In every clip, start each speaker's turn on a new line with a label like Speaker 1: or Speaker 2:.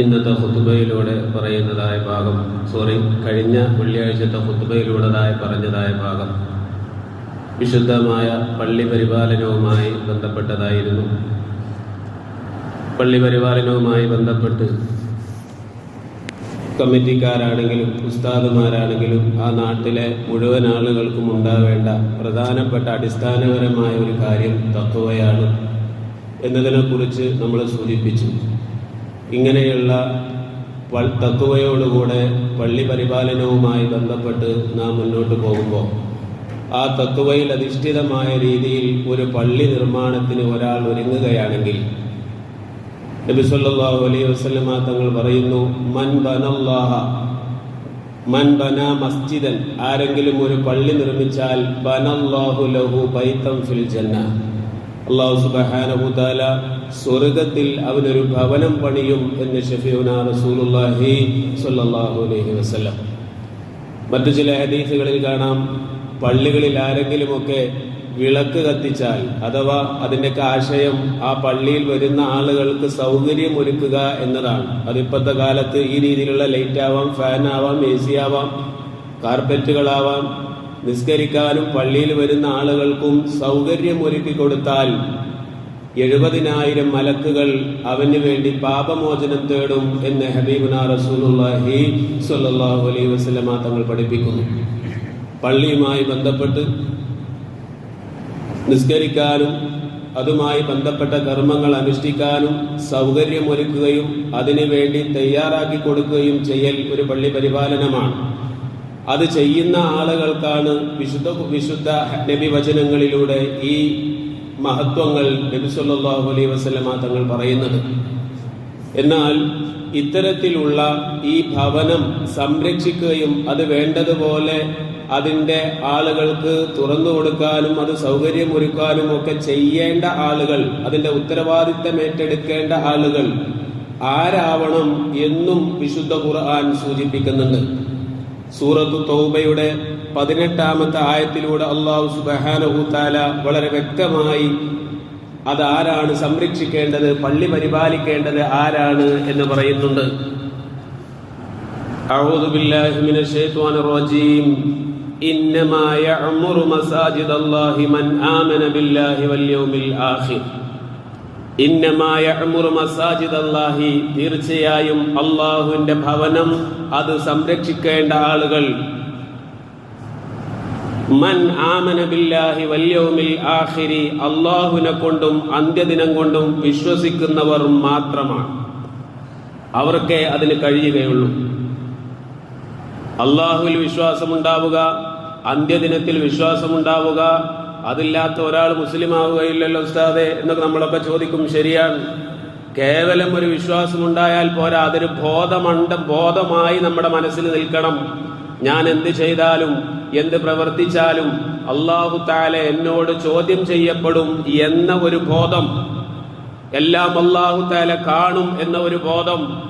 Speaker 1: ഇന്നത്തെ ഹുത്തുബയിലൂടെ പറയുന്നതായ ഭാഗം സോറി കഴിഞ്ഞ വെള്ളിയാഴ്ചത്തെ ഹുത്തുബയിലൂടെതായ പറഞ്ഞതായ ഭാഗം വിശുദ്ധമായ പള്ളി പരിപാലനവുമായി ബന്ധപ്പെട്ടതായിരുന്നു. പള്ളി പരിപാലനവുമായി ബന്ധപ്പെട്ട് കമ്മിറ്റിക്കാരാണെങ്കിലും ഉസ്താദുമാരാണെങ്കിലും ആ നാട്ടിലെ മുഴുവൻ ആളുകൾക്കും ഉണ്ടാവേണ്ട പ്രധാനപ്പെട്ട അടിസ്ഥാനപരമായ ഒരു കാര്യം തത്വയാണ് എന്നതിനെക്കുറിച്ച് നമ്മൾ സൂചിപ്പിച്ചു. ഇങ്ങനെയുള്ള തത്വയോടുകൂടെ പള്ളി പരിപാലനവുമായി ബന്ധപ്പെട്ട് നാം മുന്നോട്ട് പോകുമ്പോൾ ആ തത്വയിൽ അധിഷ്ഠിതമായ രീതിയിൽ ഒരു പള്ളി നിർമ്മാണത്തിന് ഒരാൾ ഒരുങ്ങുകയാണെങ്കിൽ നബി സല്ലല്ലാഹു അലൈഹി വസല്ലമ തങ്ങൾ പറയുന്നു മൻ ബനല്ലാഹ മൻ ബന മസ്ജിദൻ ആരെങ്കിലും ഒരു പള്ളി നിർമ്മിച്ചാൽ ബനല്ലാഹു ലഹു ബൈത്തം ഫിൽ ജന്ന. അള്ളാഹു സുബ്ഹാനഹു താല സ്വർഗത്തിൽ അവനൊരു ഭവനം പണിയും എന്ന് സ്വല്ലല്ലാഹു അലൈഹി വസല്ലം. മറ്റു ചില ഹദീസുകളിൽ കാണാം പള്ളികളിൽ ആരെങ്കിലുമൊക്കെ വിളക്ക് കത്തിച്ചാൽ അഥവാ അതിന്റെയൊക്കെ ആശയം ആ പള്ളിയിൽ വരുന്ന ആളുകൾക്ക് സൗകര്യം ഒരുക്കുക എന്നതാണ്. അതിപ്പോഴത്തെ കാലത്ത് ഈ രീതിയിലുള്ള ലൈറ്റ് ആവാം ഫാൻ ആവാം എ സി ആവാം കാർപ്പറ്റുകളാവാം നിസ്കരിക്കാനും പള്ളിയിൽ വരുന്ന ആളുകൾക്കും സൗകര്യം ഒരുക്കി കൊടുത്താൽ എഴുപതിനായിരം മലക്കുകൾ അവന് വേണ്ടി പാപമോചനം തേടും എന്ന് ഹബീബുന റസൂലുല്ലാഹി സല്ലാഹു അലൈ വസ്ലമ തങ്ങൾ പഠിപ്പിക്കുന്നു. പള്ളിയുമായി ബന്ധപ്പെട്ട് നിസ്കരിക്കാനും അതുമായി ബന്ധപ്പെട്ട കർമ്മങ്ങൾ അനുഷ്ഠിക്കാനും സൗകര്യമൊരുക്കുകയും അതിനുവേണ്ടി തയ്യാറാക്കി കൊടുക്കുകയും ചെയ്യൽ ഒരു പള്ളി പരിപാലനമാണ്. അത് ചെയ്യുന്ന ആളുകൾക്കാണ് വിശുദ്ധ വിശുദ്ധ നബി വചനങ്ങളിലൂടെ ഈ മഹത്വങ്ങൾ നബി സല്ലാഹു അലൈ വസ്ലമ തങ്ങൾ പറയുന്നത്. എന്നാൽ ഇത്തരത്തിലുള്ള ഈ ഭവനം സംരക്ഷിക്കുകയും അത് വേണ്ടതുപോലെ അതിന്റെ ആളുകൾക്ക് തുറന്നു കൊടുക്കാനും അത് സൗകര്യമൊരുക്കാനും ഒക്കെ ചെയ്യേണ്ട ആളുകൾ അതിന്റെ ഉത്തരവാദിത്തം ഏറ്റെടുക്കേണ്ട ആളുകൾ ആരാവണം എന്നും വിശുദ്ധ ഖുർആൻ സൂചിപ്പിക്കുന്നുണ്ട്. സൂറത്തു തൗബയുടെ പതിനെട്ടാമത്തെ ആയത്തിലൂടെ അള്ളാഹു സുബഹാനഹു താല വളരെ വ്യക്തമായി അതാരാണ് സംരക്ഷിക്കേണ്ടത് പള്ളി പരിപാലിക്കേണ്ടത് ആരാണ് എന്ന് പറയുന്നുണ്ട് أعوذ بالله من الشيطان الرجيم إنما يعمر مساجد الله من آمن بالله واليوم الآخر മസാജിദ് തീർച്ചയായും അള്ളാഹുവിന്റെ ഭവനം അത് സംരക്ഷിക്കേണ്ട ആളുകൾ. മൻ ആമന ബില്ലാഹി വല്യോമിൽ ആഖിരി. അള്ളാഹുവിനെ കൊണ്ടും അന്ത്യദിനം കൊണ്ടും വിശ്വസിക്കുന്നവർ മാത്രമാണ്. അവർക്കേ അതിന് കഴിയുകയുള്ളൂ. അള്ളാഹുവിൽ വിശ്വാസമുണ്ടാവുക അന്ത്യദിനത്തിൽ വിശ്വാസമുണ്ടാവുക അതില്ലാത്ത ഒരാൾ മുസ്ലിം ആവുകയില്ലല്ലോ ഉസ്താദെ എന്നൊക്കെ നമ്മളൊക്കെ ചോദിക്കും ശരിയാണ്. കേവലം ഒരു വിശ്വാസം ഉണ്ടായാൽ പോരാ അതൊരു ബോധമണ്ട ബോധമായി നമ്മുടെ മനസ്സിൽ നിൽക്കണം. ഞാൻ എന്ത് ചെയ്താലും എന്ത് പ്രവർത്തിച്ചാലും അള്ളാഹു താല എന്നോട് ചോദ്യം ചെയ്യപ്പെടും എന്ന ഒരു ബോധം. എല്ലാം അള്ളാഹു താല കാണും എന്ന ഒരു ബോധം.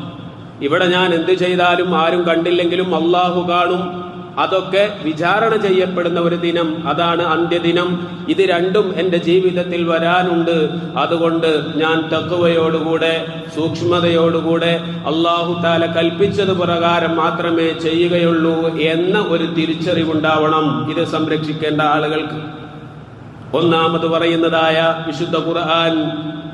Speaker 1: ഇവിടെ ഞാൻ എന്ത് ചെയ്താലും ആരും കണ്ടില്ലെങ്കിലും അള്ളാഹു കാണും. അതൊക്കെ വിചാരണ ചെയ്യപ്പെടുന്ന ഒരു ദിനം. അതാണ് അന്ത്യദിനം. ഇത് രണ്ടും എന്റെ ജീവിതത്തിൽ വരാനുണ്ട്. അതുകൊണ്ട് ഞാൻ തക്കുവയോടുകൂടെ സൂക്ഷ്മതയോടുകൂടെ അള്ളാഹു താല കൽപ്പിച്ചത് പ്രകാരം മാത്രമേ ചെയ്യുകയുള്ളൂ എന്ന ഒരു തിരിച്ചറിവുണ്ടാവണം. ഇത് സംരക്ഷിക്കേണ്ട ആളുകൾക്ക്. ഒന്നാമത് പറയുന്നതായ വിശുദ്ധ ഖുർആൻ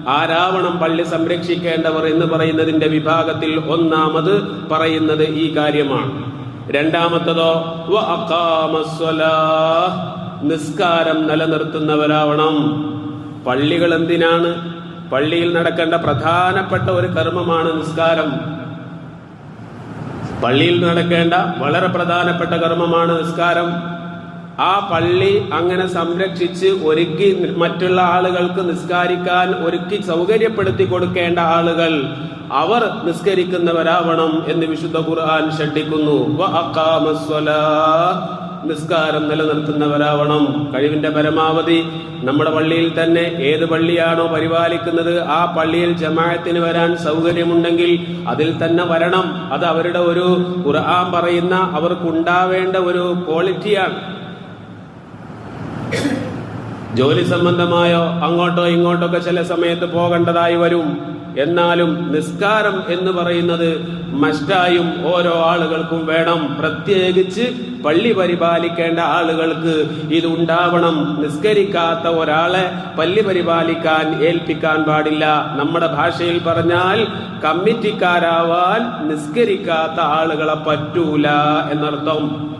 Speaker 1: ആരാവണം പള്ളി സംരക്ഷിക്കേണ്ടവർ എന്ന് പറയുന്നതിന്റെ വിഭാഗത്തിൽ ഒന്നാമത് പറയുന്നത് ഈ കാര്യമാണ്. രണ്ടാമത്തതോ. നിസ്കാരം നിലനിർത്തുന്നവരാവണം. പള്ളികൾ എന്തിനാണ്? പള്ളിയിൽ നടക്കേണ്ട പ്രധാനപ്പെട്ട ഒരു കർമ്മമാണ് നിസ്കാരം. പള്ളിയിൽ നടക്കേണ്ട വളരെ പ്രധാനപ്പെട്ട കർമ്മമാണ് നിസ്കാരം. ആ പള്ളി അങ്ങനെ സംരക്ഷിച്ച് ഒരുക്കി മറ്റുള്ള ആളുകൾക്ക് നിസ്കാരിക്കാൻ ഒരുക്കി സൗകര്യപ്പെടുത്തി കൊടുക്കേണ്ട ആളുകൾ അവർ നിസ്കരിക്കുന്നവരാവണം എന്ന് വിശുദ്ധ ഖുർആൻ ഷഡിക്കുന്നു. നിസ്കാരം നിലനിർത്തുന്നവരാവണം. കഴിവിന്റെ പരമാവധി നമ്മുടെ പള്ളിയിൽ തന്നെ ഏത് പള്ളിയാണോ പരിപാലിക്കുന്നത് ആ പള്ളിയിൽ ജമാഅത്തിന് വരാൻ സൗകര്യമുണ്ടെങ്കിൽ അതിൽ തന്നെ വരണം. അത് അവരുടെ ഒരു ഖുർആൻ പറയുന്ന അവർക്കുണ്ടാവേണ്ട ഒരു ക്വാളിറ്റിയാണ്. ജോലി സംബന്ധമായോ അങ്ങോട്ടോ ഇങ്ങോട്ടോ ഒക്കെ ചില സമയത്ത് പോകേണ്ടതായി വരും. എന്നാലും നിസ്കാരം എന്ന് പറയുന്നത് മസ്റ്റായും ഓരോ ആളുകൾക്കും വേണം. പ്രത്യേകിച്ച് പള്ളി പരിപാലിക്കേണ്ട ആളുകൾക്ക് ഇത് ഉണ്ടാവണം. നിസ്കരിക്കാത്ത ഒരാളെ പള്ളി പരിപാലിക്കാൻ ഏൽപ്പിക്കാൻ പാടില്ല. നമ്മുടെ ഭാഷയിൽ പറഞ്ഞാൽ കമ്മിറ്റിക്കാരാവാൻ നിസ്കരിക്കാത്ത ആളുകളെ പറ്റൂല എന്നർത്ഥം.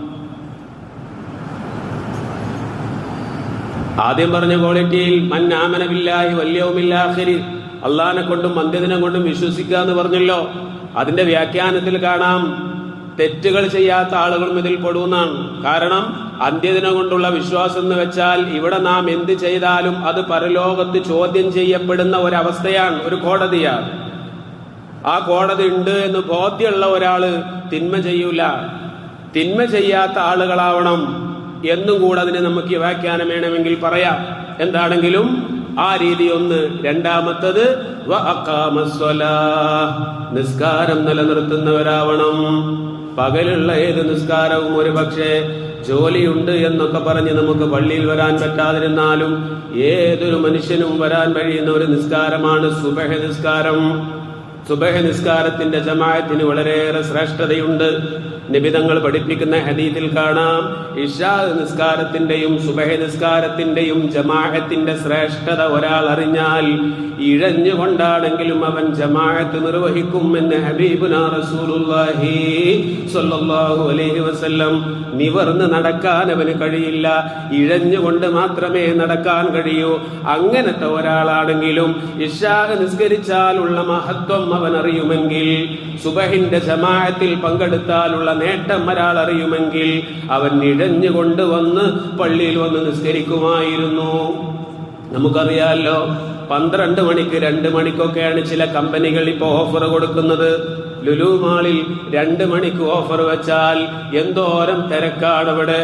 Speaker 1: ആദ്യം പറഞ്ഞ ക്വാളിറ്റിയിൽ മന്നാമനബില്ലാഹി വല്യവുമില്ലാഹരി അള്ളഹാനെ കൊണ്ടും അന്ത്യദിനം കൊണ്ടും വിശ്വസിക്കുക എന്ന് പറഞ്ഞല്ലോ. അതിന്റെ വ്യാഖ്യാനത്തിൽ കാണാം തെറ്റുകൾ ചെയ്യാത്ത ആളുകളും ഇതിൽ പെടുമെന്നാണ് കാരണം അന്ത്യദിനം കൊണ്ടുള്ള വിശ്വാസം എന്ന് വെച്ചാൽ ഇവിടെ നാം എന്ത് ചെയ്താലും അത് പരലോകത്ത് ചോദ്യം ചെയ്യപ്പെടുന്ന ഒരവസ്ഥയാണ് ഒരു കോടതിയാണ്. ആ കോടതി ഉണ്ട് എന്ന് ബോധ്യമുള്ള ഒരാൾ തിന്മ ചെയ്യൂല. തിന്മ ചെയ്യാത്ത ആളുകളാവണം. എന്നും കൂടെ അതിന് നമുക്ക് വ്യാഖ്യാനം വേണമെങ്കിൽ പറയാം എന്താണെങ്കിലും ആ രീതി ഒന്ന് രണ്ടാമത്തത്. നിസ്കാരം നിലനിർത്തുന്നവരാവണം പകലുള്ള ഏത് നിസ്കാരവും ഒരു പക്ഷേ ജോലിയുണ്ട് എന്നൊക്കെ പറഞ്ഞ് നമുക്ക് പള്ളിയിൽ വരാൻ പറ്റാതിരുന്നാലും ഏതൊരു മനുഷ്യനും വരാൻ കഴിയുന്ന ഒരു നിസ്കാരമാണ് സുബഹ നിസ്കാരം സുബഹ നിസ്കാരത്തിന്റെ ജമാഅത്തിന് വളരെയേറെ ശ്രേഷ്ഠതയുണ്ട്. നിബിതങ്ങൾ പഠിപ്പിക്കുന്ന ഹദീത്തിൽ കാണാം ഇഷാ നിസ്കാരത്തിന്റെയും സുബഹ നിസ്കാരത്തിന്റെയും ജമാഅത്തിന്റെ ശ്രേഷ്ഠത ഒരാൾ അറിഞ്ഞാൽ ഇഴഞ്ഞുകൊണ്ടാണെങ്കിലും അവൻ ജമാഅത്ത് നിർവഹിക്കും എന്ന് ഹബീബുന റസൂലുള്ളാഹി സ്വല്ലല്ലാഹു അലൈഹി വസല്ലം നിവർന്ന് നടക്കാൻ അവന് കഴിയില്ല. ഇഴഞ്ഞുകൊണ്ട് മാത്രമേ നടക്കാൻ കഴിയൂ. അങ്ങനത്തെ ഒരാളാണെങ്കിലും ഇഷാഹ നിസ്കരിച്ചാലുള്ള മഹത്വം അവൻ അറിയുമെങ്കിൽ സുബഹിന്റെ ജമാഅത്തിൽ പങ്കെടുത്താലുള്ള നേട്ടം ഒരാൾ അറിയുമെങ്കിൽ അവൻ ഇഴഞ്ഞുകൊണ്ട് വന്ന് പള്ളിയിൽ വന്ന് നിസ്കരിക്കുമായിരുന്നു. നമുക്കറിയാലോ പന്ത്രണ്ട് മണിക്ക് രണ്ട് മണിക്കൊക്കെയാണ് ചില കമ്പനികൾ ഇപ്പോൾ ഓഫർ കൊടുക്കുന്നത്. ലുലു മാളിൽ രണ്ട് മണിക്ക് ഓഫർ വെച്ചാൽ എന്തോരം തിരക്കാണ് അവിടെ.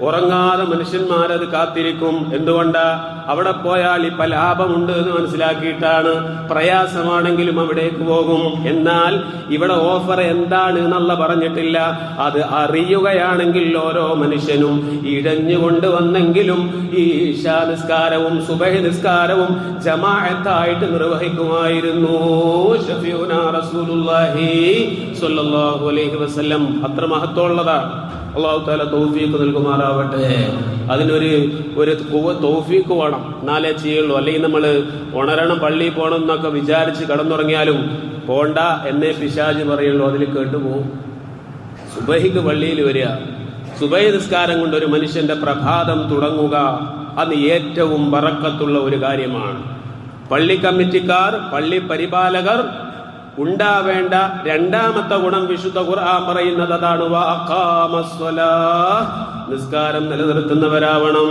Speaker 1: ഉറങ്ങാതെ മനുഷ്യന്മാരത് കാത്തിരിക്കും. എന്തുകൊണ്ട്? അവിടെ പോയാൽ ഇപ്പൊ ലാഭമുണ്ട് എന്ന് മനസ്സിലാക്കിയിട്ടാണ് പ്രയാസമാണെങ്കിലും അവിടേക്ക് പോകും. എന്നാൽ ഇവിടെ ഓഫർ എന്താണ് എന്നുള്ള പറഞ്ഞിട്ടില്ല. അത് അറിയുകയാണെങ്കിൽ ഓരോ മനുഷ്യനും ഇഴഞ്ഞുകൊണ്ട് വന്നെങ്കിലും ഈ ഈശാ നിസ്കാരവും സുബഹി നിസ്കാരവും ജമാഅത്തായിട്ട് നിർവഹിക്കുമായിരുന്നു. ഷഫീഉനാ റസൂലുള്ളാഹി സ്വല്ലല്ലാഹു അലൈഹി വസല്ലം. അത്ര മഹത്വമുള്ളതാണ്. അള്ളാഹു താല തൗഫീക്ക് നൽകുമാറാവട്ടെ. അതിനൊരു ഒരു തൗഫീക്ക് വേണം. എന്നാലേ ചെയ്യുള്ളൂ. അല്ലെങ്കിൽ നമ്മൾ ഉണരണം പള്ളിയിൽ പോകണം എന്നൊക്കെ വിചാരിച്ച് കടന്നുറങ്ങിയാലും പോണ്ട എന്നേ പിശാജ് പറയുള്ളൂ. അതിൽ കേട്ടുപോകും സുബഹിക്ക് പള്ളിയിൽ വരിക. സുബൈ നിസ്കാരം കൊണ്ട് ഒരു മനുഷ്യന്റെ പ്രഭാതം തുടങ്ങുക അത് ഏറ്റവും ബറക്കത്തുള്ള ഒരു കാര്യമാണ്. പള്ളി കമ്മിറ്റിക്കാർ പള്ളി പരിപാലകർ ഉണ്ടാവേണ്ട രണ്ടാമത്തെ ഗുണം വിശുദ്ധ ഖുർആൻ പറയുന്നത് അതാണ്. നിസ്കാരം നിലനിർത്തുന്നവരാവണം.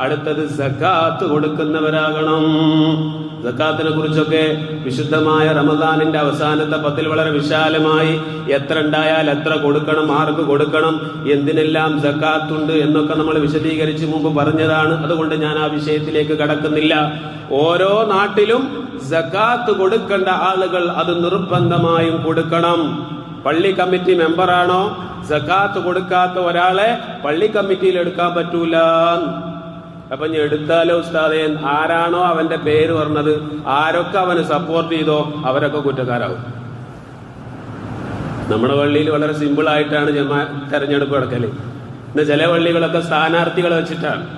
Speaker 1: അടുത്തത് സക്കാത്ത് കൊടുക്കുന്നവരാകണം. സക്കാത്തിനെ കുറിച്ചൊക്കെ വിശുദ്ധമായ റമദാനിന്റെ അവസാനത്തെ പത്തിൽ വളരെ വിശാലമായി എത്ര ഉണ്ടായാൽ എത്ര കൊടുക്കണം ആർക്ക് കൊടുക്കണം എന്തിനെല്ലാം സക്കാത്തുണ്ട് എന്നൊക്കെ നമ്മൾ വിശദീകരിച്ച് മുമ്പ് പറഞ്ഞതാണ്. അതുകൊണ്ട് ഞാൻ ആ വിഷയത്തിലേക്ക് കടക്കുന്നില്ല. ഓരോ നാട്ടിലും സക്കാത്ത് കൊടുക്കേണ്ട ആളുകൾ അത് നിർബന്ധമായും കൊടുക്കണം. പള്ളി കമ്മിറ്റി മെമ്പറാണോ? സക്കാത്ത് കൊടുക്കാത്ത ഒരാളെ പള്ളി കമ്മിറ്റിയിൽ എടുക്കാൻ പറ്റൂല. അപ്പൊ ഞാൻ എടുത്താലോ ഉസ്താദേ? ആരാണോ അവന്റെ പേര് പറഞ്ഞത്? ആരൊക്കെ അവന് സപ്പോർട്ട് ചെയ്തോ? അവരൊക്കെ കുറ്റക്കാരാവും. നമ്മുടെ പള്ളിയിൽ വളരെ സിമ്പിൾ ആയിട്ടാണ് ജമാ തെരഞ്ഞെടുപ്പ് നടക്കൽ. ഇന്ന് ചില പള്ളികളൊക്കെ സ്ഥാനാർത്ഥികളെ വെച്ചിട്ടാണ്.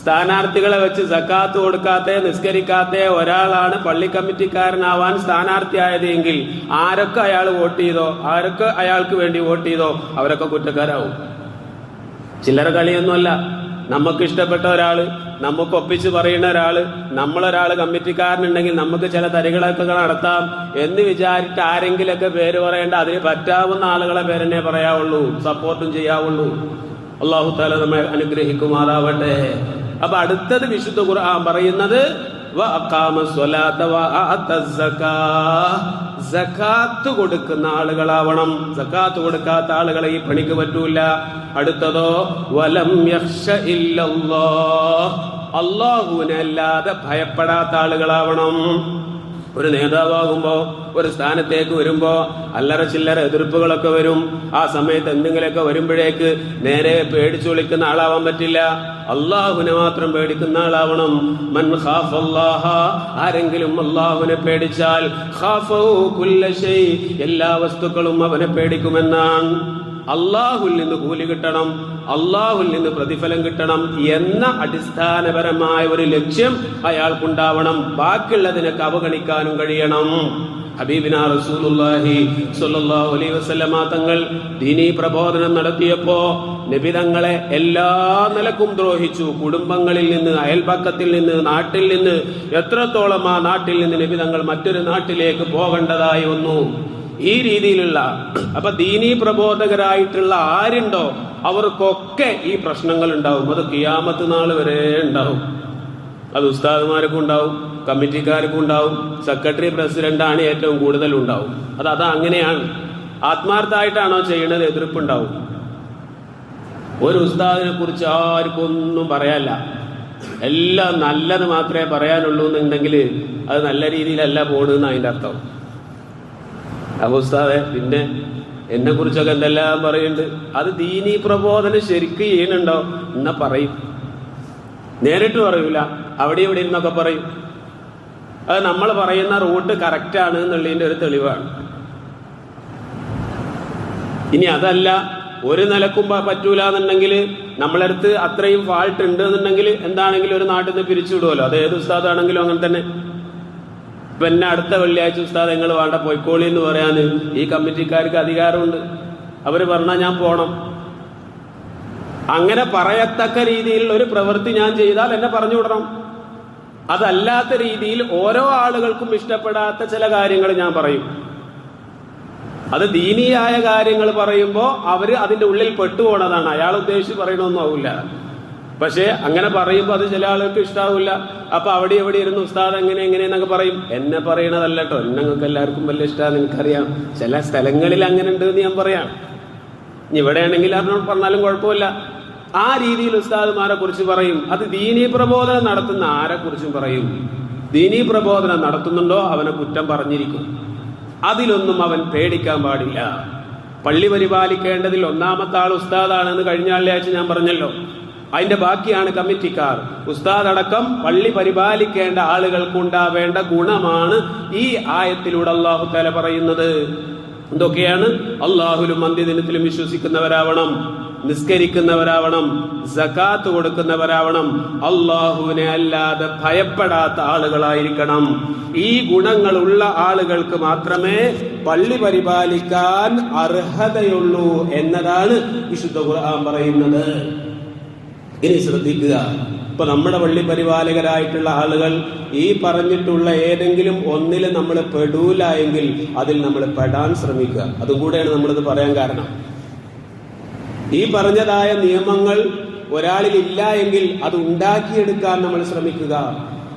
Speaker 1: സ്ഥാനാർത്ഥികളെ വെച്ച് സക്കാത്ത് കൊടുക്കാത്ത നിസ്കരിക്കാത്ത ഒരാളാണ് പള്ളി കമ്മിറ്റിക്കാരനാവാൻ സ്ഥാനാർത്ഥിയായത് എങ്കിൽ ആരൊക്കെ അയാൾ വോട്ട് ചെയ്തോ ആരൊക്കെ അയാൾക്ക് വേണ്ടി വോട്ട് ചെയ്തോ അവരൊക്കെ കുറ്റക്കാരാവും. ചില്ലറ കളിയൊന്നുമല്ല. നമുക്ക് ഇഷ്ടപ്പെട്ട ഒരാൾ നമുക്ക് ഒപ്പിച്ച് പറയുന്ന ഒരാൾ നമ്മളൊരാൾ കമ്മിറ്റിക്കാരനുണ്ടെങ്കിൽ നമുക്ക് ചില തരികളൊക്കെ നടത്താം എന്ന് വിചാരിച്ചിട്ട് ആരെങ്കിലൊക്കെ പേര് പറയേണ്ട അതിന് പറ്റാവുന്ന ആളുകളെ പേരെന്നെ പറയാവുള്ളൂ സപ്പോർട്ടും ചെയ്യാവുള്ളൂ. അള്ളാഹു താല നമ്മെ അനുഗ്രഹിക്കുമാറാവട്ടെ. അപ്പൊ അടുത്തത് വിശുദ്ധ ഖുർആൻ പറയുന്നത് കൊടുക്കുന്ന ആളുകളാവണം. സക്കാത്ത് കൊടുക്കാത്ത ആളുകളെ ഈ പണിക്ക് പറ്റൂല. അടുത്തതോ വലം യക്ഷ ഇല്ലല്ലോ. അല്ലാതെ ഭയപ്പെടാത്ത ആളുകളാവണം. ഒരു നേതാവാകുമ്പോ ഒരു സ്ഥാനത്തേക്ക് വരുമ്പോ അല്ലറ ചില്ലറ എതിർപ്പുകളൊക്കെ വരും. ആ സമയത്ത് എന്തെങ്കിലുമൊക്കെ വരുമ്പോഴേക്ക് നേരെ പേടിച്ചു വിളിക്കുന്ന ആളാവാൻ പറ്റില്ല. അള്ളാഹുവിനെ മാത്രം പേടിക്കുന്ന ആളാവണം. മൻ ഖാഫ് അല്ലാഹ ആരെങ്കിലും അള്ളാഹുവിനെ പേടിച്ചാൽ എല്ലാ വസ്തുക്കളും അവനെ പേടിക്കുമെന്നാണ്. അള്ളാഹുൽ നിന്ന് കൂലി കിട്ടണം അള്ളാഹുൽ നിന്ന് പ്രതിഫലം കിട്ടണം എന്ന അടിസ്ഥാനപരമായ ഒരു ലക്ഷ്യം അയാൾക്കുണ്ടാവണം. ബാക്കിയുള്ളതിനൊക്കെ അവഗണിക്കാനും കഴിയണം. ഹബീബിന സ്വല്ലല്ലാഹു അലൈഹി വസല്ലമ തങ്ങൾ ദീനി പ്രബോധനം നടത്തിയപ്പോ നിബിതങ്ങളെ എല്ലാ നിലക്കും ദ്രോഹിച്ചു. കുടുംബങ്ങളിൽ നിന്ന് അയൽപക്കത്തിൽ നിന്ന് നാട്ടിൽ നിന്ന് എത്രത്തോളം ആ നാട്ടിൽ നിന്ന് നിബിതങ്ങൾ മറ്റൊരു നാട്ടിലേക്ക് പോകേണ്ടതായി വന്നു. ഈ രീതിയിലുള്ള അപ്പൊ ദീനീ പ്രബോധകരായിട്ടുള്ള ആരുണ്ടോ അവർക്കൊക്കെ ഈ പ്രശ്നങ്ങൾ ഉണ്ടാവും അത് കിയാമത്ത് നാൾ വരെ ഉണ്ടാവും. അത് ഉസ്താദുമാർക്കും ഉണ്ടാവും കമ്മിറ്റിക്കാർക്കും ഉണ്ടാവും സെക്രട്ടറി പ്രസിഡന്റാണ് ഏറ്റവും കൂടുതൽ ഉണ്ടാവും. അത് അത് അങ്ങനെയാണ്. ആത്മാർത്ഥമായിട്ടാണോ ചെയ്യുന്നത് എതിർപ്പുണ്ടാവും. ഒരു ഉസ്താദിനെ കുറിച്ച് ആർക്കും ഒന്നും പറയാനില്ല. എല്ലാം നല്ലത് മാത്രമേ പറയാനുള്ളൂ എന്നുണ്ടെങ്കിൽ അത് നല്ല രീതിയിലല്ല പോണെന്ന് അതിന്റെ അർത്ഥം. അപ്പൊ ഉസ്താദെ പിന്നെ എന്നെ കുറിച്ചൊക്കെ എന്തെല്ലാം പറയുന്നുണ്ട്. അത് ദീനീ പ്രബോധനം ശരിക്ക് ചെയ്യുന്നുണ്ടോ? എന്നാ പറയും. നേരിട്ട് പറയൂല. അവിടെ ഇവിടെ ഇരുന്നൊക്കെ പറയും. അത് നമ്മൾ പറയുന്ന റൂട്ട് കറക്റ്റ് ആണ് എന്നുള്ളതിന്റെ ഒരു തെളിവാണ്. ഇനി അതല്ല ഒരു നിലക്കും പറ്റൂല എന്നുണ്ടെങ്കിൽ നമ്മളടുത്ത് അത്രയും ഫാൾട്ട് ഉണ്ട് എന്നുണ്ടെങ്കിൽ എന്താണെങ്കിലും ഒരു നാട്ടിൽ നിന്ന് പിരിച്ചുവിടുമല്ലോ അത് ഏത് ഉസ്താദാണെങ്കിലും അങ്ങനെ തന്നെ. ഇപ്പൊ എന്നെ അടുത്ത വെള്ളിയാഴ്ച ഉസ്താദ് നിങ്ങൾ വേണ്ട പൊയ്ക്കോളി എന്ന് പറയാൻ ഈ കമ്മിറ്റിക്കാർക്ക് അധികാരമുണ്ട്. അവർ പറഞ്ഞാൽ ഞാൻ പോണം. അങ്ങനെ പറയത്തക്ക രീതിയിൽ ഒരു പ്രവൃത്തി ഞാൻ ചെയ്താൽ എന്നെ പറഞ്ഞു വിടണം. അതല്ലാത്ത രീതിയിൽ ഓരോ ആളുകൾക്കും ഇഷ്ടപ്പെടാത്ത ചില കാര്യങ്ങൾ ഞാൻ പറയും. അത് ദീനീയായ കാര്യങ്ങൾ പറയുമ്പോൾ അവർ അതിന്റെ ഉള്ളിൽ പെട്ടുപോണതാണ്. അയാൾ ഉദ്ദേശിച്ച് പറയണമെന്നും ആവില്ല. പക്ഷേ അങ്ങനെ പറയുമ്പോൾ അത് ചില ആളുകൾക്ക് ഇഷ്ടാവില്ല അപ്പൊ അവിടെ എവിടെ ഇരുന്ന് ഉസ്താദ് എങ്ങനെ എങ്ങനെയെന്നൊക്കെ പറയും. എന്നെ പറയണതല്ല കേട്ടോ എന്നങ്ങൾക്ക് നിങ്ങൾക്ക് എല്ലാവർക്കും വലിയ ഇഷ്ടമാണ് എനിക്കറിയാം. ചില സ്ഥലങ്ങളിൽ അങ്ങനെ ഉണ്ട് എന്ന് ഞാൻ പറയാം. ഇനി ഇവിടെയാണെങ്കിൽ അറിഞ്ഞോട് പറഞ്ഞാലും കുഴപ്പമില്ല. ആ രീതിയിൽ ഉസ്താദ്മാരെ കുറിച്ച് പറയും. അത് ദീനീ പ്രബോധനം നടത്തുന്ന ആരെ കുറിച്ചും പറയും. ദീനീ പ്രബോധനം നടത്തുന്നുണ്ടോ? അവനെ കുറ്റം പറഞ്ഞിരിക്കും. അതിലൊന്നും അവൻ പേടിക്കാൻ പാടില്ല. പള്ളി പരിപാലിക്കേണ്ടതിൽ ഒന്നാമത്തെ ആൾ ഉസ്താദാണെന്ന് കഴിഞ്ഞ ആഴ്ച ഞാൻ പറഞ്ഞല്ലോ. അതിന്റെ ബാക്കിയാണ് കമ്മിറ്റിക്കാർ. ഉസ്താദ് അടക്കം പള്ളി പരിപാലിക്കേണ്ട ആളുകൾക്ക് ഉണ്ടാവേണ്ട ഗുണമാണ് ഈ ആയത്തിലൂടെ അള്ളാഹു തല പറയുന്നത്. എന്തൊക്കെയാണ്? അള്ളാഹുലും അന്ത്യദിനത്തിലും വിശ്വസിക്കുന്നവരാവണം നിസ്കരിക്കുന്നവരാവണം സക്കാത്ത് കൊടുക്കുന്നവരാവണം. അള്ളാഹുവിനെ അല്ലാതെ ഭയപ്പെടാത്ത ആളുകളായിരിക്കണം. ഈ ഗുണങ്ങളുള്ള ആളുകൾക്ക് മാത്രമേ പള്ളി പരിപാലിക്കാൻ അർഹതയുള്ളൂ എന്നതാണ് വിശുദ്ധ ഖുർആൻ പറയുന്നത്. ഇനി ശ്രദ്ധിക്കുക. ഇപ്പൊ നമ്മുടെ പള്ളി പരിപാലകരായിട്ടുള്ള ആളുകൾ ഈ പറഞ്ഞിട്ടുള്ള ഏതെങ്കിലും ഒന്നിൽ നമ്മൾ പെടൂല എങ്കിൽ അതിൽ നമ്മൾ പെടാൻ ശ്രമിക്കുക. അതും കൂടെയാണ് നമ്മളിത് പറയാൻ കാരണം. ഈ പറഞ്ഞതായ നിയമങ്ങൾ ഒരാളിൽ ഇല്ല എങ്കിൽ അത് ഉണ്ടാക്കിയെടുക്കാൻ നമ്മൾ ശ്രമിക്കുക.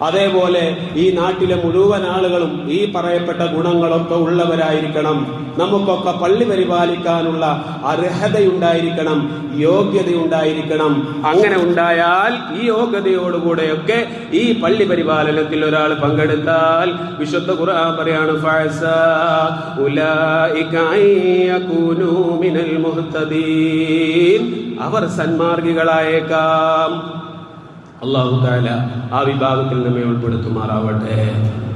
Speaker 1: അതേപോലെ ഈ നാട്ടിലെ മുഴുവൻ ആളുകളും ഈ പറയപ്പെട്ട ഗുണങ്ങളൊക്കെ ഉള്ളവരായിരിക്കണം. നമുക്കൊക്കെ പള്ളി പരിപാലിക്കാനുള്ള അർഹതയുണ്ടായിരിക്കണം യോഗ്യതയുണ്ടായിരിക്കണം. അങ്ങനെ ഉണ്ടായാൽ ഈ യോഗ്യതയോടുകൂടെയൊക്കെ ഈ പള്ളി പരിപാലനത്തിൽ ഒരാൾ പങ്കെടുത്താൽ വിശുദ്ധ ഖുർആൻ പറയാണ് അവർ സന്മാർഗികളായേക്കാം. അള്ളാഹു താല ആ വിഭാഗത്തിൽ നമ്മെ ഉൾപ്പെടുത്തുമാറാവട്ടെ.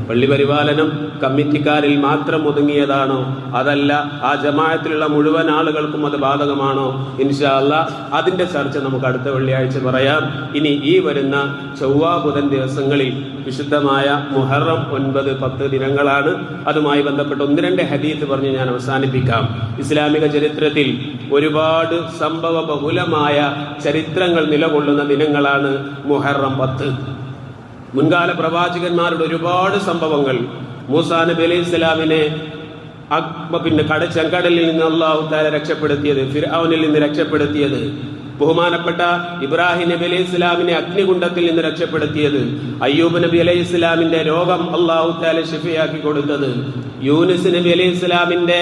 Speaker 1: പള്ളി പരിപാലനം കമ്മിറ്റിക്കാരിൽ മാത്രം ഒതുങ്ങിയതാണോ? അതല്ല ആ ജമായത്തിലുള്ള മുഴുവൻ ആളുകൾക്കും അത് ബാധകമാണോ? ഇൻഷാല്ല അതിന്റെ ചർച്ച നമുക്ക് അടുത്ത വെള്ളിയാഴ്ച പറയാം. ഇനി ഈ വരുന്ന ചൊവ്വ ബുധൻ ദിവസങ്ങളിൽ വിശുദ്ധമായ മുഹറം ഒൻപത് പത്ത് ദിനങ്ങളാണ്. അതുമായി ബന്ധപ്പെട്ട് ഒന്ന് രണ്ട് ഹദീത്ത് പറഞ്ഞ് ഞാൻ അവസാനിപ്പിക്കാം. ഇസ്ലാമിക ചരിത്രത്തിൽ ഒരുപാട് സംഭവ ബഹുലമായ ചരിത്രങ്ങൾ നിലകൊള്ളുന്ന ദിനങ്ങളാണ് മുഹറം പത്ത്. മുൻകാല പ്രവാചകന്മാരുടെ ഒരുപാട് സംഭവങ്ങൾ. മൂസാ നബി അലൈഹി ഇസ്ലാമിനെ പിന്നെ കട ചെങ്കടലിൽ നിന്ന് അള്ളാഹു താല രക്ഷപ്പെടുത്തിയത് ഫിർഔനിൽ നിന്ന് രക്ഷപ്പെടുത്തിയത്. ബഹുമാനപ്പെട്ട ഇബ്രാഹിം നബി അലൈഹി ഇസ്ലാമിനെ അഗ്നികുണ്ഡത്തിൽ നിന്ന് രക്ഷപ്പെടുത്തിയത്. അയ്യൂബ് നബി അലൈഹി ഇസ്ലാമിന്റെ രോഗം അള്ളാഹു താല ഷിഫയാക്കി കൊടുത്തത്. യൂനിസ് നബി അലൈഹി ഇസ്ലാമിന്റെ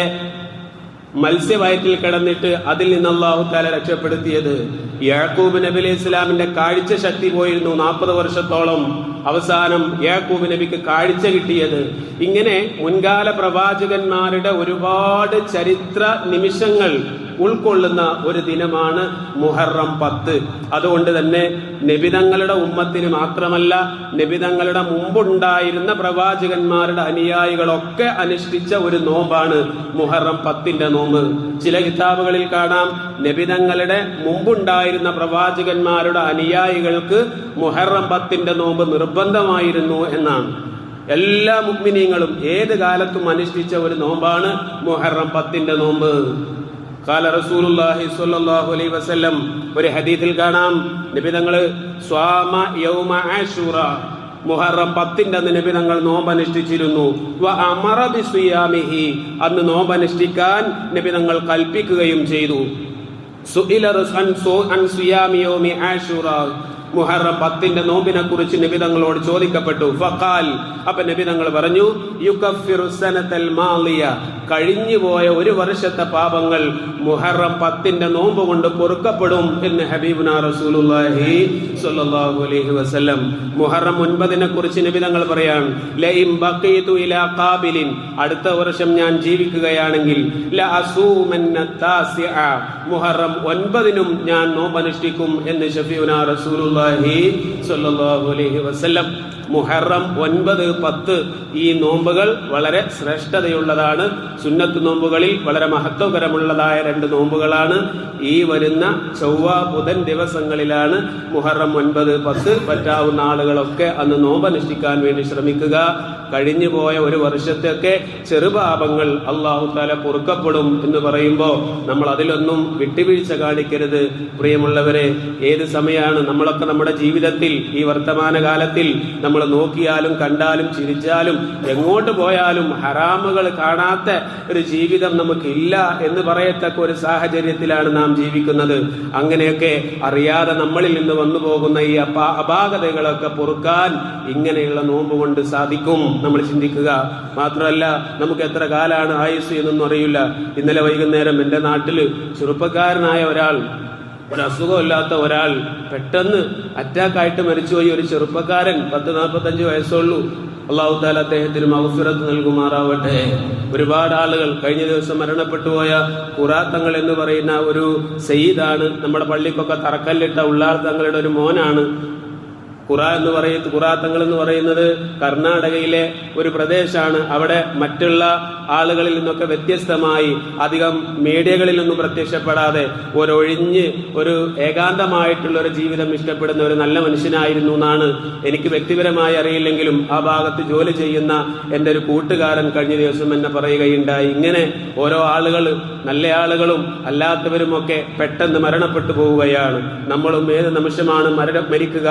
Speaker 1: മത്സ്യവയറ്റിൽ കിടന്നിട്ട് അതിൽ നിന്ന് അള്ളാഹു താല രക്ഷപ്പെടുത്തിയത്. യാക്കൂബ് നബി അലൈഹി ഇസ്ലാമിന്റെ കാഴ്ച ശക്തി പോയിരുന്നു നാൽപ്പത് വർഷത്തോളം അവസാനം യാക്കൂബ് നബിക്ക് കാഴ്ച കിട്ടിയത്. ഇങ്ങനെ മുൻകാല പ്രവാചകന്മാരുടെ ഒരുപാട് ചരിത്ര നിമിഷങ്ങൾ ഉൾക്കൊള്ളുന്ന ഒരു ദിനമാണ് മുഹറം പത്ത്. അതുകൊണ്ട് തന്നെ നബിതങ്ങളുടെ ഉമ്മത്തിന് മാത്രമല്ല നബിതങ്ങളുടെ മുമ്പുണ്ടായിരുന്ന പ്രവാചകന്മാരുടെ അനുയായികളൊക്കെ അനുഷ്ഠിച്ച ഒരു നോമ്പാണ് മുഹറം പത്തിന്റെ നോമ്പ്. ചില കിതാബുകളിൽ കാണാം നബിതങ്ങളുടെ മുമ്പുണ്ടായിരുന്ന പ്രവാചകന്മാരുടെ അനുയായികൾക്ക് മുഹറം പത്തിന്റെ നോമ്പ് നിർബന്ധമായിരുന്നു എന്നാണ്. എല്ലാ മുഗ്മിനീങ്ങളും ഏത് കാലത്തും അനുഷ്ഠിച്ച ഒരു നോമ്പാണ് മുഹറം പത്തിന്റെ നോമ്പ്. കാല റസൂലുള്ളാഹി സ്വല്ലല്ലാഹു അലൈഹി വസല്ലം ഒരു ഹദീസിൽ കാണാം. നബി തങ്ങൾ സ്വാമ യൗമ ആശൂറ മുഹറം പത്തിന്റെ അന്ന് നബി തങ്ങൾ നോമ്പനുഷ്ഠിച്ചിരുന്നു. അന്ന് നോമ്പനുഷ്ഠിക്കാൻ നബി തങ്ങൾ കൽപ്പിക്കുകയും ചെയ്തു. മുഹറം പത്തിന്റെ നോമ്പിനെ കുറിച്ച് നിബിതങ്ങളോട് ചോദിക്കപ്പെട്ടു. ഫഖാൽ. അപ്പൊ നിബിതങ്ങൾ പറഞ്ഞു മാളിയ കഴിഞ്ഞുപോയ ഒരു വർഷത്തെ പാപങ്ങൾ മുഹറം പത്തിന്റെ നോമ്പ് കൊണ്ട് പൊറുക്കപ്പെടും എന്ന് ഹബീബുന റസൂലുള്ളാഹി സ്വല്ലല്ലാഹു അലൈഹി വസല്ലം മുഹറം ഒൻപതിനെ കുറിച്ച് നിബിതങ്ങൾ പറയാൻ ലഇം ബഖീതു ഇലാ ഖാബിലിൻ. അടുത്ത വർഷം ഞാൻ ജീവിക്കുകയാണെങ്കിൽ ല അസൂമന്ന താസിഅ മുഹറം ഒൻപതിനും ഞാൻ നോമ്പനുഷ്ഠിക്കും എന്ന് ഷഫീഉന റസൂലുള്ളാഹി സല്ലാഹു അലൈഹി വസ്ല്ലം. മുഹറം ഒൻപത് പത്ത് ഈ നോമ്പുകൾ വളരെ ശ്രേഷ്ഠതയുള്ളതാണ്. സുന്നത്ത് നോമ്പുകളിൽ വളരെ മഹത്വകരമുള്ളതായ രണ്ട് നോമ്പുകളാണ്. ഈ വരുന്ന ചൊവ്വ ബുധൻ ദിവസങ്ങളിലാണ് മുഹറം ഒൻപത് പത്ത് പറ്റാവുന്ന ആളുകളൊക്കെ അന്ന് നോമ്പ് അനുഷ്ഠിക്കാൻ വേണ്ടി ശ്രമിക്കുക. കഴിഞ്ഞു പോയ ഒരു വർഷത്തെയൊക്കെ ചെറുപാപങ്ങൾ അള്ളാഹു താല പൊറുക്കപ്പെടും എന്ന് പറയുമ്പോൾ നമ്മൾ അതിലൊന്നും വിട്ടുവീഴ്ച കാണിക്കരുത്. പ്രിയമുള്ളവരെ ഏത് സമയമാണ് നമ്മളൊക്കെ നമ്മുടെ ജീവിതത്തിൽ ഈ വർത്തമാനകാലത്തിൽ നമ്മൾ നോക്കിയാലും കണ്ടാലും ചിരിച്ചാലും എങ്ങോട്ട് പോയാലും ഹറാമുകൾ കാണാത്ത ഒരു ജീവിതം നമുക്കില്ല എന്ന് പറയത്തക്ക ഒരു സാഹചര്യത്തിലാണ് നാം ജീവിക്കുന്നത്. അങ്ങനെയൊക്കെ അറിയാതെ നമ്മളിൽ നിന്ന് വന്നു പോകുന്ന ഈ അപാ അപാകതകളൊക്കെ പൊറുക്കാൻ ഇങ്ങനെയുള്ള നോമ്പ് കൊണ്ട് സാധിക്കും നമ്മൾ ചിന്തിക്കുക. മാത്രമല്ല നമുക്ക് എത്ര കാലാണ് ആയുസ് എന്നൊന്നും അറിയില്ല. ഇന്നലെ വൈകുന്നേരം എന്റെ നാട്ടിൽ ചെറുപ്പക്കാരനായ ഒരാൾ ഒരു അസുഖമില്ലാത്ത ഒരാൾ പെട്ടെന്ന് അറ്റാക്കായിട്ട് മരിച്ചുപോയി ഒരു ചെറുപ്പക്കാരൻ പത്ത് നാൽപ്പത്തഞ്ച് വയസ്സുള്ളൂ. അള്ളാഹു താല അദ്ദേഹത്തിന് അവസരത്ത് നൽകുമാറാവട്ടെ. ഒരുപാട് ആളുകൾ കഴിഞ്ഞ ദിവസം മരണപ്പെട്ടുപോയ കുറാത്തങ്ങൾ എന്ന് പറയുന്ന ഒരു സെയ്ദാണ് നമ്മുടെ പള്ളിക്കൊക്കെ തറക്കല്ലിട്ട ഉള്ളാർ തങ്ങളുടെ ഒരു മോനാണ്. ഖുറ എന്ന് പറയുന്നത് ഖുറാത്തങ്ങൾ എന്ന് പറയുന്നത് കർണാടകയിലെ ഒരു പ്രദേശമാണ് അവിടെ മറ്റുള്ള ആളുകളിൽ നിന്നൊക്കെ വ്യത്യസ്തമായി അധികം മീഡിയകളിൽ നിന്നും പ്രത്യക്ഷപ്പെടാതെ ഒരൊഴിഞ്ഞ് ഒരു ഏകാന്തമായിട്ടുള്ള ഒരു ജീവിതം ഇഷ്ടപ്പെടുന്ന ഒരു നല്ല മനുഷ്യനായിരുന്നു എന്നാണ് എനിക്ക് വ്യക്തിപരമായി അറിയില്ലെങ്കിലും ആ ഭാഗത്ത് ജോലി ചെയ്യുന്ന എന്റെ ഒരു കൂട്ടുകാരൻ കഴിഞ്ഞ ദിവസം എന്നെ പറയുകയുണ്ടായി. ഇങ്ങനെ ഓരോ ആളുകൾ നല്ല ആളുകളും അല്ലാത്തവരുമൊക്കെ പെട്ടെന്ന് മരണപ്പെട്ടു പോവുകയാണ്. നമ്മളും ഏത് നിമിഷമാണ് മരണ മരിക്കുക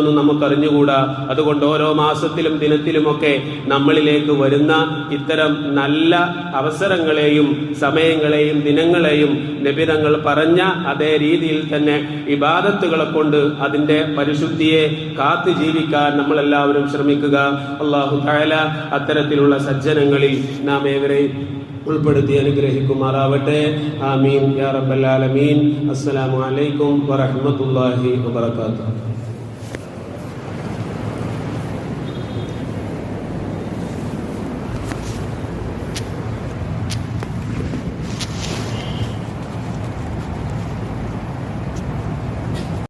Speaker 1: എന്നൊന്നും നമുക്കറിഞ്ഞുകൂടാ. അതുകൊണ്ട് ഓരോ മാസത്തിലും ദിനത്തിലുമൊക്കെ നമ്മളിലേക്ക് വരുന്ന ഇത്തരം നല്ല അവസരങ്ങളെയും സമയങ്ങളെയും ദിനങ്ങളെയും നബിതങ്ങൾ പറഞ്ഞ അതേ രീതിയിൽ തന്നെ ഇബാദത്തുകളെ കൊണ്ട് അതിന്റെ പരിശുദ്ധിയെ കാത്തു ജീവിക്കാൻ നമ്മളെല്ലാവരും ശ്രമിക്കുക. അള്ളാഹു താല അത്തരത്തിലുള്ള സജ്ജനങ്ങളിൽ നാം ഏവരെയും ഉൾപ്പെടുത്തി അനുഗ്രഹിക്കുമാറാവട്ടെ. ആമീൻ. യാ റബ്ബൽ ആലമീൻ. അസ്സലാമു അലൈക്കും വറഹ്മത്തുള്ളാഹി വബറകാതുഹു.